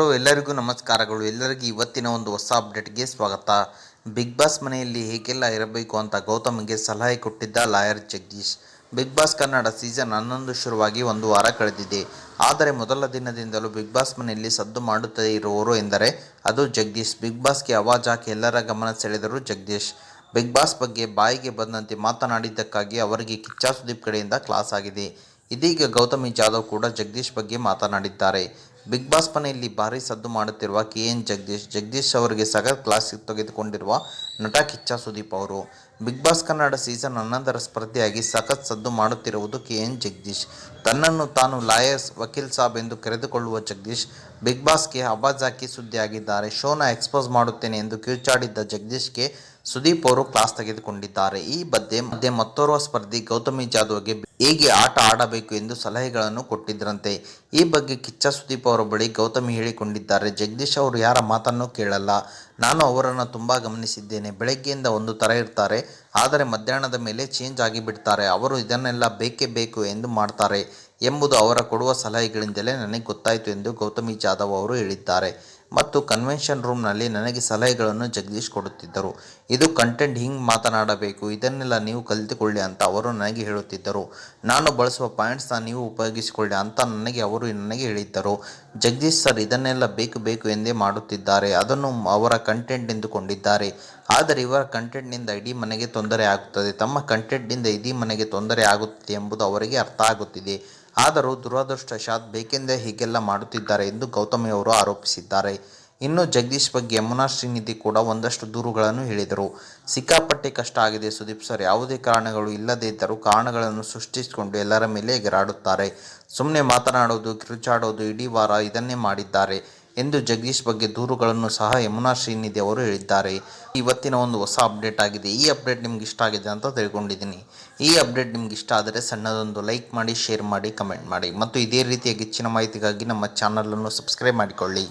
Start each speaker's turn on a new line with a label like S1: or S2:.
S1: Hello ಎಲ್ಲರಿಗೂ ನಮಸ್ಕಾರಗಳು. ಎಲ್ಲರಿಗೂ ಇವತ್ತಿನ ಒಂದು ಹೊಸ ಅಪ್ಡೇಟ್ಗೆ ಸ್ವಾಗತ. ಬಿಗ್ ಬಾಸ್ ಮನೆಯಲ್ಲಿ ಹೇಗೆಲ್ಲ ಇರಬೇಕು ಅಂತ ಗೌತಮ್ಗೆ ಸಲಹೆ ಕೊಟ್ಟಿದ್ದ lawyer Jagadish. Big boss Kannada season ಹನ್ನೊಂದು ಶುರುವಾಗಿ ಒಂದು ವಾರ ಕಳೆದಿದೆ. ಆದರೆ ಮೊದಲ ದಿನದಿಂದಲೂ ಬಿಗ್ ಬಾಸ್ ಮನೆಯಲ್ಲಿ ಸದ್ದು ಮಾಡುತ್ತಲೇ ಇರುವವರು ಎಂದರೆ ಅದು ಜಗದೀಶ್. ಬಿಗ್ ಬಾಸ್ಗೆ ಅವಾಜ್ ಹಾಕಿ ಎಲ್ಲರ ಗಮನ ಸೆಳೆದರು ಜಗದೀಶ್. ಬಿಗ್ ಬಾಸ್ ಬಗ್ಗೆ ಬಾಯಿಗೆ ಬಂದಂತೆ ಮಾತನಾಡಿದ್ದಕ್ಕಾಗಿ ಅವರಿಗೆ ಕಿಚ್ಚಾ ಸುದೀಪ್ ಕಡೆಯಿಂದ ಕ್ಲಾಸ್ ಆಗಿದೆ. ಇದೀಗ ಗೌತಮಿ ಜಾಧವ್ ಕೂಡ ಜಗದೀಶ್ ಬಗ್ಗೆ ಮಾತನಾಡಿದ್ದಾರೆ. ಬಿಗ್ ಬಾಸ್ ಮನೆಯಲ್ಲಿ ಭಾರಿ ಸದ್ದು ಮಾಡುತ್ತಿರುವ ಕೆ ಎನ್ ಜಗದೀಶ್. ಜಗದೀಶ್ ಅವರಿಗೆ ಸಖತ್ ಕ್ಲಾಸ್ ತೆಗೆದುಕೊಂಡಿರುವ ನಟ ಕಿಚ್ಚ ಸುದೀಪ್ ಅವರು. ಬಿಗ್ ಬಾಸ್ ಕನ್ನಡ ಸೀಸನ್ ಹನ್ನೊಂದರ ಸ್ಪರ್ಧೆಯಾಗಿ ಸಖತ್ ಸದ್ದು ಮಾಡುತ್ತಿರುವುದು ಕೆ. ಎನ್. ಜಗದೀಶ್. ತನ್ನನ್ನು ತಾನು ಲಾಯರ್ಸ್ ವಕೀಲ್ ಸಾಬ್ ಎಂದು ಕರೆದುಕೊಳ್ಳುವ ಜಗದೀಶ್, ಬಿಗ್ ಬಾಸ್ಗೆ ಅಬಾಜಾಕಿ ಸುದ್ದಿಯಾಗಿದ್ದಾರೆ. ಶೋನ ಎಕ್ಸ್ಪೋಸ್ ಮಾಡುತ್ತೇನೆ ಎಂದು ಕಿರುಚಾಡಿದ್ದ ಜಗದೀಶ್ಗೆ ಸುದೀಪ್ ಅವರು ಕ್ಲಾಸ್ ತೆಗೆದುಕೊಂಡಿದ್ದಾರೆ. ಈ ಬಗ್ಗೆ ಮಧ್ಯೆ ಮತ್ತೋರ್ವ ಸ್ಪರ್ಧಿ ಗೌತಮಿ ಜಾಧವ್ಗೆ ಹೇಗೆ ಆಟ ಆಡಬೇಕು ಎಂದು ಸಲಹೆಗಳನ್ನು ಕೊಟ್ಟಿದ್ದರಂತೆ ಈ ಬಗ್ಗೆ ಕಿಚ್ಚ ಸುದೀಪ್ ಅವರ ಬಳಿ ಗೌತಮಿ ಹೇಳಿಕೊಂಡಿದ್ದಾರೆ. ಜಗದೀಶ್ ಅವರು ಯಾರ ಮಾತನ್ನು ಕೇಳಲ್ಲ. ನಾನು ಅವರನ್ನು ತುಂಬ ಗಮನಿಸಿದ್ದೇನೆ. ಬೆಳಗ್ಗೆಯಿಂದ ಒಂದು ಥರ ಇರ್ತಾರೆ. ಆದರೆ ಮಧ್ಯಾಹ್ನದ ಮೇಲೆ ಚೇಂಜ್ ಆಗಿಬಿಡ್ತಾರೆ. ಅವರು ಇದನ್ನೆಲ್ಲ ಬೇಕೇ ಬೇಕು ಎಂದು ಮಾಡ್ತಾರೆ ಎಂಬುದು ಅವರ ಕೊಡುವ ಸಲಹೆಗಳಿಂದಲೇ ನನಗೆ ಗೊತ್ತಾಯಿತು ಎಂದು ಗೌತಮಿ ಜಾಧವ್ ಅವರು ಹೇಳಿದ್ದಾರೆ. ಮತ್ತು ಕನ್ವೆನ್ಷನ್ ರೂಮ್ನಲ್ಲಿ ನನಗೆ ಸಲಹೆಗಳನ್ನು ಜಗದೀಶ್ ಕೊಡುತ್ತಿದ್ದರು. ಇದು ಕಂಟೆಂಟ್ ಹಿಂಗೆ ಮಾತನಾಡಬೇಕು, ಇದನ್ನೆಲ್ಲ ನೀವು ಕಲಿತುಕೊಳ್ಳಿ ಅಂತ ಅವರು ನನಗೆ ಹೇಳುತ್ತಿದ್ದರು. ನಾನು ಬಳಸುವ ಪಾಯಿಂಟ್ಸ್ನ ನೀವು ಉಪಯೋಗಿಸಿಕೊಳ್ಳಿ ಅಂತ ನನಗೆ ಅವರು ನನಗೆ ಹೇಳಿದ್ದರು. ಜಗದೀಶ್ ಸರ್ ಇದನ್ನೆಲ್ಲ ಬೇಕು ಬೇಕು ಎಂದೇ ಮಾಡುತ್ತಿದ್ದಾರೆ. ಅದನ್ನು ಅವರ ಕಂಟೆಂಟ್ ಎಂದುಕೊಂಡಿದ್ದಾರೆ ಆದರೆ ಇವರ ಕಂಟೆಂಟ್ನಿಂದ ಇಡೀ ಮನೆಗೆ ತೊಂದರೆ ಆಗುತ್ತದೆ. ತಮ್ಮ ಕಂಟೆಂಟ್ನಿಂದ ಇಡೀ ಮನೆಗೆ ತೊಂದರೆ ಆಗುತ್ತಿದೆ ಎಂಬುದು ಅವರಿಗೆ ಅರ್ಥ ಆಗುತ್ತಿದೆ. ಆದರೂ ದುರದೃಷ್ಟವಶಾತ್ ಬೇಕೆಂದೇ ಹೀಗೆಲ್ಲ ಮಾಡುತ್ತಿದ್ದಾರೆ ಎಂದು ಗೌತಮಿ ಅವರು ಆರೋಪಿಸಿದ್ದಾರೆ. ಇನ್ನು ಜಗದೀಶ್ ಬಗ್ಗೆ ಯಮುನಾ ಶ್ರೀನಿಧಿ ಕೂಡ ಒಂದಷ್ಟು ದೂರುಗಳನ್ನು ಹೇಳಿದರು. ಸಿಕ್ಕಾಪಟ್ಟೆ ಕಷ್ಟ ಆಗಿದೆ ಸುದೀಪ್ ಸರ್. ಯಾವುದೇ ಕಾರಣಗಳು ಇಲ್ಲದೇ ಇದ್ದರೂ ಕಾರಣಗಳನ್ನು ಸೃಷ್ಟಿಸಿಕೊಂಡು ಎಲ್ಲರ ಮೇಲೆ ಎಗರಾಡುತ್ತಾರೆ. ಸುಮ್ಮನೆ ಮಾತನಾಡೋದು, ಕಿರುಚಾಡೋದು ಇಡೀ ವಾರ ಇದನ್ನೇ ಮಾಡಿದ್ದಾರೆ. ಎಂದು ಜಗದೀಶ್ ಬಗ್ಗೆ ದೂರುಗಳನ್ನು ಸಹ ಯಮುನಾ ಶ್ರೀನಿಧಿ ಅವರು ಹೇಳಿದ್ದಾರೆ. ಇವತ್ತಿನ ಒಂದು ಹೊಸ ಅಪ್ಡೇಟ್ ಆಗಿದೆ. ಈ ಅಪ್ಡೇಟ್ ನಿಮ್ಗೆ ಇಷ್ಟ ಆಗಿದೆ ಅಂತ ತಿಳ್ಕೊಂಡಿದ್ದೀನಿ. ಈ ಅಪ್ಡೇಟ್ ನಿಮ್ಗೆ ಇಷ್ಟ ಆದರೆ ಸಣ್ಣದೊಂದು ಲೈಕ್ ಮಾಡಿ, ಶೇರ್ ಮಾಡಿ, ಕಮೆಂಟ್ ಮಾಡಿ. ಮತ್ತು ಇದೇ ರೀತಿಯ ಹೆಚ್ಚಿನ ಮಾಹಿತಿಗಾಗಿ ನಮ್ಮ ಚಾನಲನ್ನು ಸಬ್ಸ್ಕ್ರೈಬ್ ಮಾಡಿಕೊಳ್ಳಿ.